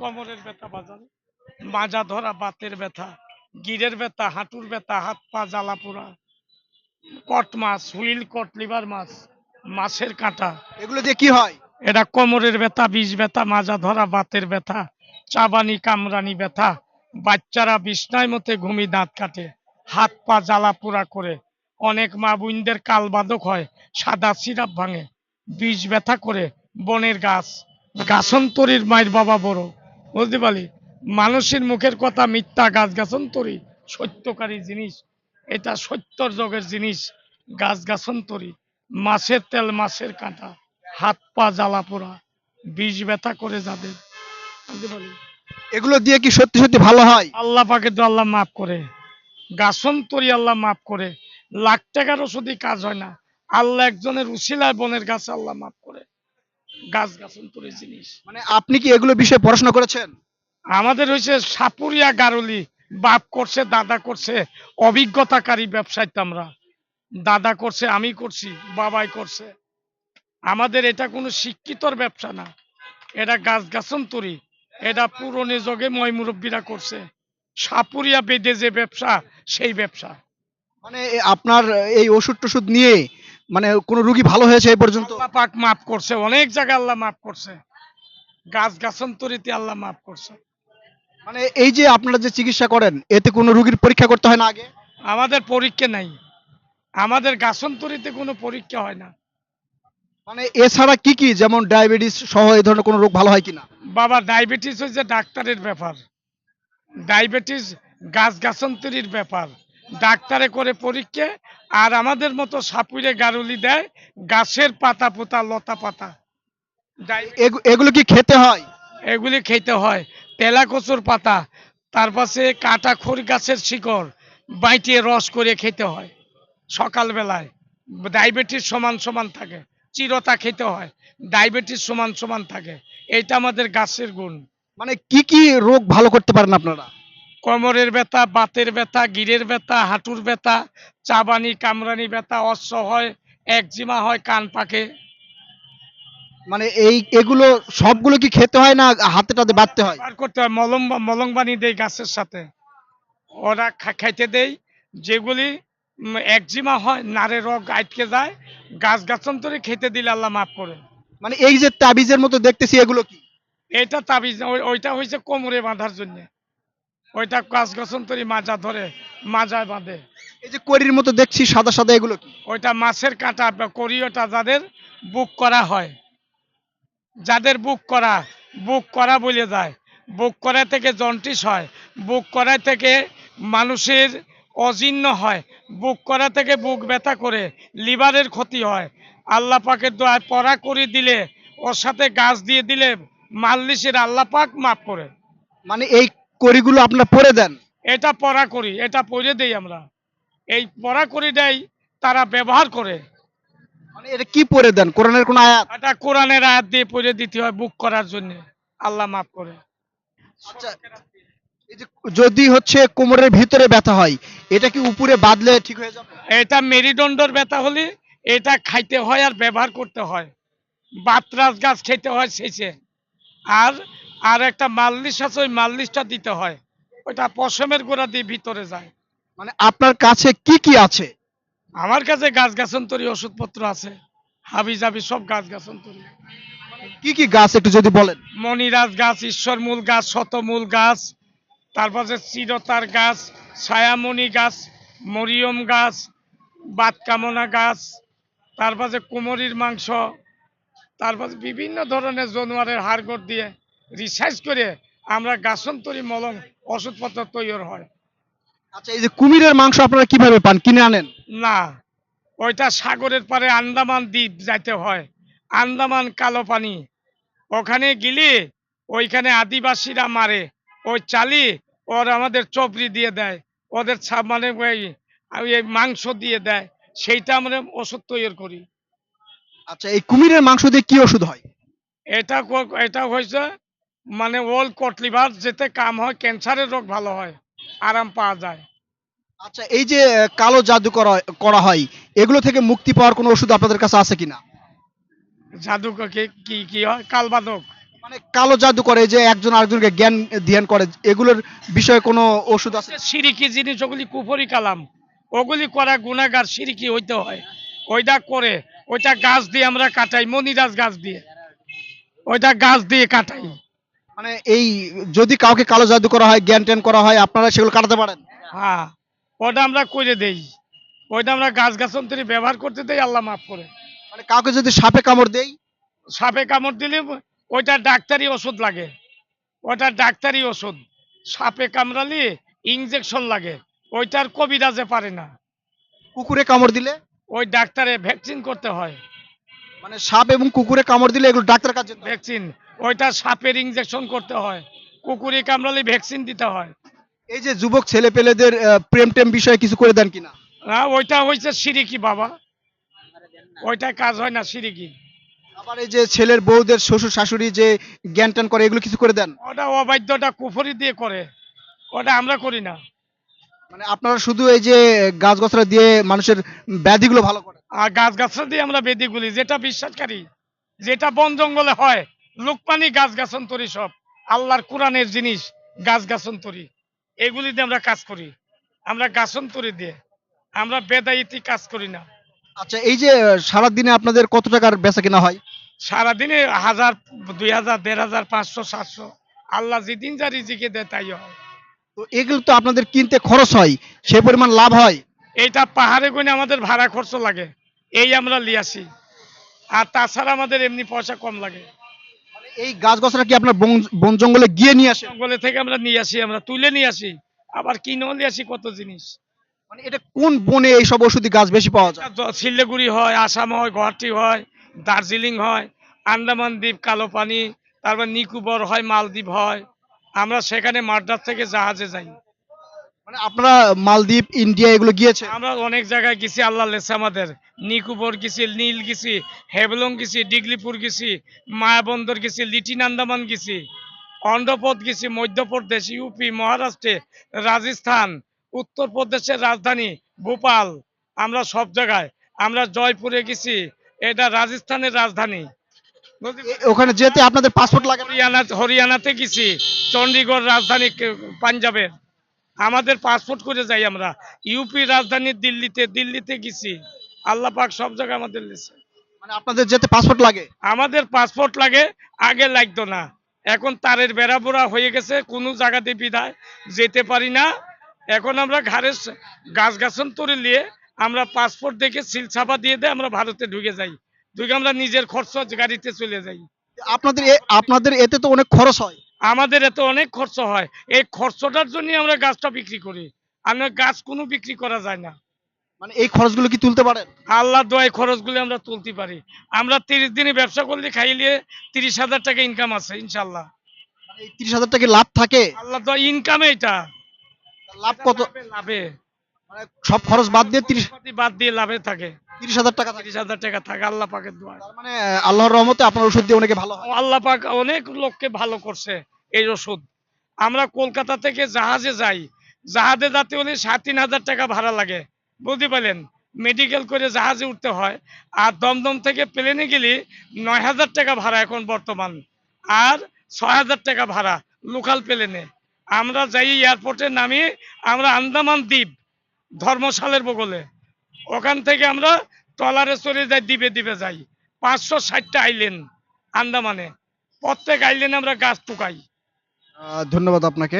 কোমরের ব্যথা বাজার মাজা ধরা বাতের ব্যথা গিরের ব্যথা হাঁটুর ব্যথা হাত পা জ্বালা পোড়া। কট মাছ হুইল কট লিভার মাছ মাছের কাঁটা। এগুলো দিয়ে কি হয়? এটা কোমরের ব্যথা বিষ ব্যথা মাজা ধরা বাতের ব্যথা চাবানি কামরানি ব্যথা। বাচ্চারা বিছনায় মতে ঘুমি দাঁত কাটে হাত পা জ্বালা পোড়া করে। অনেক মা বোনদের কাল বাদক হয় সাদা সিরাপ ভাঙে বিষ ব্যথা করে বনের গাছ। গাছন্তরীর মায়ের বাবা বড়। বুঝতে পারি মানুষের মুখের কথা মিথ্যা গাছ গাছন্তরী সত্যকারী জিনিস। এটা সত্যর যোগের জিনিস। গাছ গাছন্তরী মাছের তেল মাছের কাঁটা। হাত পা জ্বালা পোড়া। বিষ ব্যথা করে যাদের। বুঝতে পারলি? এগুলো দিয়ে কি সত্যি সত্যি ভালো হয়? আল্লাহ পাকে তো আল্লাহ মাফ করে। গাছন্তরী আল্লাহ মাফ করে। লাখ টাকারও শুধু কাজ হয় না। আল্লাহ একজনের উশিলায় বনের গাছ আল্লাহ মাফ করে। গাছ গাছন্তরী জিনিস। মানে আপনি কি এগুলো বিষয়ে পড়াশোনা করেছেন? আমাদের হয়েছে সাপুরিয়া গারুলি বাপ করছে দাদা করছে অভিজ্ঞতাকারী ব্যবসায়িত আমরা। দাদা করছে আমি করছি বাবাই করছে। আমাদের এটা কোনো শিক্ষিতর ব্যবসা না। এটা গাছ গাছন্তরী। এটা পুরনো যুগে ময় মুরব্বীরা করছে। সাপুরিয়া বেদে যে ব্যবসা সেই ব্যবসা। মানে আপনার এই ওষুধ টষুধ নিয়ে মানে কোনো রুগী ভালো হয়েছে এই পর্যন্ত? আল্লাহ পাক মাফ করছে অনেক জায়গায় আল্লাহ মাফ করছে। গাছ গাছন্তরীতে আল্লাহ মাফ করছে। মানে এই যে আপনারা যে চিকিৎসা করেন এতে কোনো রুগীর পরীক্ষা করতে হয় না আগে? আমাদের পরীক্ষা নাই। আমাদের গাছন্তরীতে কোনো পরীক্ষা হয় না। মানে এছাড়া কি কি যেমন ডায়াবেটিস সহ এই ধরনের কোনো রোগ ভালো হয় কিনা? বাবা ডায়াবেটিস হচ্ছে ডাক্তারের ব্যাপার। ডায়াবেটিস গাছ গাছন্তরীর ব্যাপার। ডাক্তারে করে পরীক্ষা আর আমাদের মতো সাপুরে গারুলি দেয় গাছের পাতা পোতা লতা পাতা। এগুলো কি খেতে হয়? এগুলি খেতে হয়। তেলা কচুর পাতা তার পাশে কাটা খড়ি গাছের শিকড় বাইটিয়ে রস করে খেতে হয় সকালবেলায়। ডায়াবেটিস সমান সমান থাকে চিরতা খেতে হয় ডায়াবেটিস সমান সমান থাকে। এটা আমাদের গাছের গুণ। মানে কি কি রোগ ভালো করতে পারেন আপনারা? কোমরের ব্যথা বাতের ব্যথা গিরের ব্যথা হাঁটুর ব্যথা চাবানি কামরানি ব্যথা অশ্ব হয় একজিমা হয় কান পাকে। মানে এই এগুলো সবগুলো কি খেতে হয় না হাতে টাতে বাঁধতে হয়? বার করতে হয় মলম মলম বানিয়ে দেয় গাছের সাথে। ওরা খাইতে দেয় যেগুলি একজিমা হয় নারে রোগ আটকে যায় গাছ গাছন্তরে খেতে দিলে আল্লাহ মাফ করে। মানে এই যে তাবিজের মতো দেখতেছি এগুলো কি? এটা তাবিজ ওই- ওইটা হয়েছে কোমরে বাঁধার জন্য। ওইটা গাছ গাছন্তরি মাজা ধরে মাজায় বাঁধে। এই যে করির মতো দেখছি সাদা সাদা এগুলো কি? ওইটা মাছের কাঁটা বা করিওটা যাদের বুক করা হয়। যাদের বুক করা বুক করা বলে যায়। বুক করা থেকে জন্টিস হয় বুক করা থেকে মানুষের অজীর্ণ হয় বুক করা থেকে বুক ব্যথা করে লিভারের ক্ষতি হয়। আল্লাহ পাকের দোয়ায় পড়া করে দিলে ওর সাথে গাছ দিয়ে দিলে মাল্লিশের আল্লাহ পাক মাফ করে। মানে এই করিগুলো আপনারা পরে দেন। এটা পড়া করি এটা পড়ে দেই আমরা। এই পড়া করি দেয় তারা ব্যবহার করে। মানে এটা কি পরে দেন? কোরআনের কোন আয়াত? এটা কোরআনের আয়াত দিয়ে পড়ে দিতে হয় বুক করার জন্য। আল্লাহ মাফ করে। আচ্ছা এই যে যদি হচ্ছে কোমরের ভিতরে ব্যথা হয় এটা কি উপরে বাঁধলে ঠিক হয়ে যাবে? এটা মেরুদণ্ডর ব্যথা হলে এটা খাইতে হয় আর ব্যবহার করতে হয়। বাতরাস গাছ খেতে হয় শেষে। আর আর একটা মাল্লিশ আছে ওই মাল্লিশটা দিতে হয়। ওইটা পশমের গোড়া দিয়ে ভিতরে যায়। মানে আপনার কাছে কি কি আছে? আমার কাছে গাছ গাছন্তরী ওষুধপত্র আছে। হাবি জাবি সব গাছ গাছন্তরী। কি কি গাছ একটু যদি বলেন? মণিরাজ গাছ ঈশ্বরমূল গাছ শতমূল গাছ তারপরে চিরতার গাছ ছায়ামণি গাছ মরিয়ম গাছ বাতকামনা গাছ তারপরে কুমরির মাংস তারপরে বিভিন্ন ধরনের জানোয়ারের হাড়গোড় দিয়ে রিসার্চ করে আমরা গাছন গাছন্তরী মলম ওষুধপত্র তৈরি হয়। আচ্ছা এই যে কুমিরের মাংস আপনারা কীভাবে পান? কিনে আনেন? না ওইটা সাগরের পারে আন্দামান দ্বীপ যাইতে হয়। আন্দামান কালো পানি। ওখানে গেলে ওইখানে আদিবাসীরা মারে। ওই চালি ওর আমাদের চপড়ি দিয়ে দেয়। ওদের মানে ওই মাংস দিয়ে দেয়। সেইটা আমরা ওষুধ তৈরি করি। আচ্ছা এই কুমিরের মাংস দিয়ে কি ওষুধ হয়? এটা এটা হয়েছে মানে ওল কটলিভার যেতে কাম হয় ক্যান্সারের রোগ ভালো হয় আরাম পাওয়া যায়। আচ্ছা এই যে কালো জাদু করা করা হয় এগুলো থেকে মুক্তি পাওয়ার কোনো ওষুধ আপনাদের কাছে আছে কিনা? জাদু কি কি কি হয়? কালবাদক। মানে কালো জাদু করে যে একজন আরেকজনকে জ্ঞান ধ্যান করে এগুলোর বিষয়ে কোনো ওষুধ আছে? সিরিকি জিনিস ওগুলি কুফরি কালাম। ওগুলি করা গুণাগার সিরিকি হইতে হয়। ওইটা করে ওইটা গাছ দিয়ে আমরা কাটাই মনিরাজ গাছ দিয়ে। ওইটা গাছ দিয়ে কাটাই। মানে এই যদি কাউকে কালো জাদু করা হয় জ্ঞান ট্যান করা হয় আপনারা সেগুলো কাটাতে পারেন? হ্যাঁ ওটা আমরা করে দেই। ওইটা আমরা গাছ গাছন্তরি ব্যবহার করতে দেই আল্লাহ মাফ করে। মানে কাউকে যদি সাপে কামড় দেই? সাপে কামড় দিলে ওইটা ডাক্তারি ওষুধ লাগে। ওটা ডাক্তারি ওষুধ। সাপে কামড়ালে ইঞ্জেকশন লাগে। ওইটার কবিরাজে পারে না। কুকুরে কামড় দিলে? ওই ডাক্তারে ভ্যাকসিন করতে হয়। মানে সাপ এবং কুকুরে কামড় দিলে এগুলো ডাক্তার কাছে ভ্যাকসিন ওইটা সাপের ইঞ্জেকশন করতে হয়। কুকুরে কামড়ালে ভ্যাকসিন দিতে হয়। এই যে যুবক ছেলে পেলেদের প্রেম টেম বিষয়ে কিছু করে দেন কিনা? হ্যাঁ ওইটা হয়েছে সিরিকি বাবা। ওইটা কাজ হয় না সিরিকি। আবার এই যে ছেলের বউদের শ্বশুর শাশুড়ি যে জ্ঞান ট্যান করে এগুলো কিছু করে দেন? ওটা অবাধ্যটা কুফরি দিয়ে করে। ওটা আমরা করি না। মানে আপনারা শুধু এই যে গাছ গছরা দিয়ে মানুষের ব্যাধিগুলো ভালো করেন আর গাছ গাছরা দিয়ে আমরা বেদি গুলি যেটা বিশ্বাসকারী যেটা বন জঙ্গলে হয় লোকপানি গাছ গাছন তরি সব আল্লাহর কোরআনের জিনিস গাছ গাছন তরি। এগুলি দিয়ে আমরা কাজ করি। আমরা গাছন্তরি দিয়ে আমরা বেদাইতি কাজ করি না। আচ্ছা এই যে সারা দিনে আপনাদের কত টাকার বেচা কিনা হয়? সারাদিনে হাজার দুই হাজার দেড় হাজার পাঁচশো সাতশো। আল্লাহ যেদিন যা রিজিকে দেয় তাই হয়। তো এগুলো তো আপনাদের কিনতে খরচ হয় সে পরিমাণ লাভ হয়? এইটা পাহাড়ে গুনে আমাদের ভাড়া খরচ লাগে। এই আমরা লিয়াছি আর তাছাড়া আমাদের এমনি পয়সা কম লাগে। এই গাছ গছরা কি আপনার বন জঙ্গলে গিয়ে নিয়ে আসেন জঙ্গলে থেকে আমরা নিয়ে আসি আমরা তুলে নিয়ে আসি। আবার কিনেও নিয়ে আসি কত জিনিস। মানে এটা কোন বনে এইসব ওষুধি গাছ বেশি পাওয়া যায়? শিলিগুড়ি হয় আসাম হয় গুয়াহাটি হয় দার্জিলিং হয় আন্দামান দ্বীপ কালো পানি তারপর নিকোবর হয় মালদ্বীপ হয়। আমরা সেখানে মাদ্রাস থেকে জাহাজে যাই। মানে আপনারা মালদ্বীপ ইন্ডিয়া এগুলো গিয়েছে আমরা অনেক জায়গায় গেছি আল্লাহ লেসে আমাদের। নিকোবর গেছি নীল গেছি হেবলং গেছি ডিগলিপুর গেছি মায়াবন্দর গেছি লিটিন আন্দামান গেছি অন্ধ্রপ্রদ গেছি মধ্যপ্রদেশ ইউপি মহারাষ্ট্রে রাজস্থান উত্তরপ্রদেশের রাজধানী ভোপাল। আমরা সব জায়গায়। আমরা জয়পুরে গেছি এটা রাজস্থানের রাজধানী। ওখানে যেতে আপনাদের পাসপোর্ট লাগে হরিয়ানা হরিয়ানাতে গেছি চণ্ডীগড় রাজধানী পাঞ্জাবের। আমাদের পাসপোর্ট করে যাই আমরা। ইউপি রাজধানী দিল্লিতে দিল্লিতে গেছি। আল্লাহ পাক সব জায়গায় আমাদের লিখছে মানে আপনাদের যেতে পাসপোর্ট লাগে? আমাদের পাসপোর্ট লাগে আগে লাগতো না। এখন তারের বেড়াবোড়া হয়ে গেছে কোনো জায়গাতে বিদায় যেতে পারি না। এখন আমরা ঘাড়ে গাছ গাছন তুলে নিয়ে আমরা পাসপোর্ট দেখে সিল ছাপা দিয়ে দেয় আমরা ভারতে ঢুকে যাই। ঢুকে আমরা নিজের খরচ গাড়িতে চলে যাই। আপনাদের আপনাদের এতে তো অনেক খরচ হয়। আমাদের এত অনেক খরচ হয়। এই খরচটার জন্য আমরা গাছটা বিক্রি করি। আমরা গাছ কোনো বিক্রি করা যায় না। মানে এই খরচগুলো কি তুলতে পারেন? আল্লাহ দোয়াই খরচগুলো আমরা তুলতে পারি। আমরা তিরিশ দিনে ব্যবসা করলে খাইলে তিরিশ হাজার টাকা ইনকাম আছে ইনশাল্লাহ মানে এই তিরিশ হাজার টাকা লাভ থাকে? আল্লাহ দোয়া ইনকামে এটা লাভ কত? লাভে মানে সব খরচ বাদ দিয়ে তিরিশ বাদ দিয়ে লাভে থাকে। তিরিশ হাজার টাকা তিরিশ হাজার টাকা থাকে আল্লাহ পাকের দোয়া। মানে আল্লাহর রহমতে আপনার ওষুধ দিয়ে অনেকে ভালো আল্লাহ পাক অনেক লোককে ভালো করছে এই ওষুধ। আমরা কলকাতা থেকে জাহাজে যাই। জাহাজে যাতে হলে সাড়ে তিন হাজার টাকা ভাড়া লাগে। বুঝতে পারলেন? মেডিকেল করে জাহাজে উঠতে হয়। আর দমদম থেকে প্লেনে গেলে নয় হাজার টাকা ভাড়া এখন বর্তমান। আর ছয় হাজার টাকা ভাড়া লোকাল প্লেনে আমরা যাই এয়ারপোর্টে নামি আমরা আন্দামান দ্বীপ ধর্মশালের বগলে। ওখান থেকে আমরা ট্রলারে চলে যাই, দ্বীপে দ্বীপে যাই। পাঁচশো ষাটটা আইল্যান্ড আন্দামানে। প্রত্যেক আইল্যান্ডে আমরা গাছ টুকাই। ধন্যবাদ আপনাকে।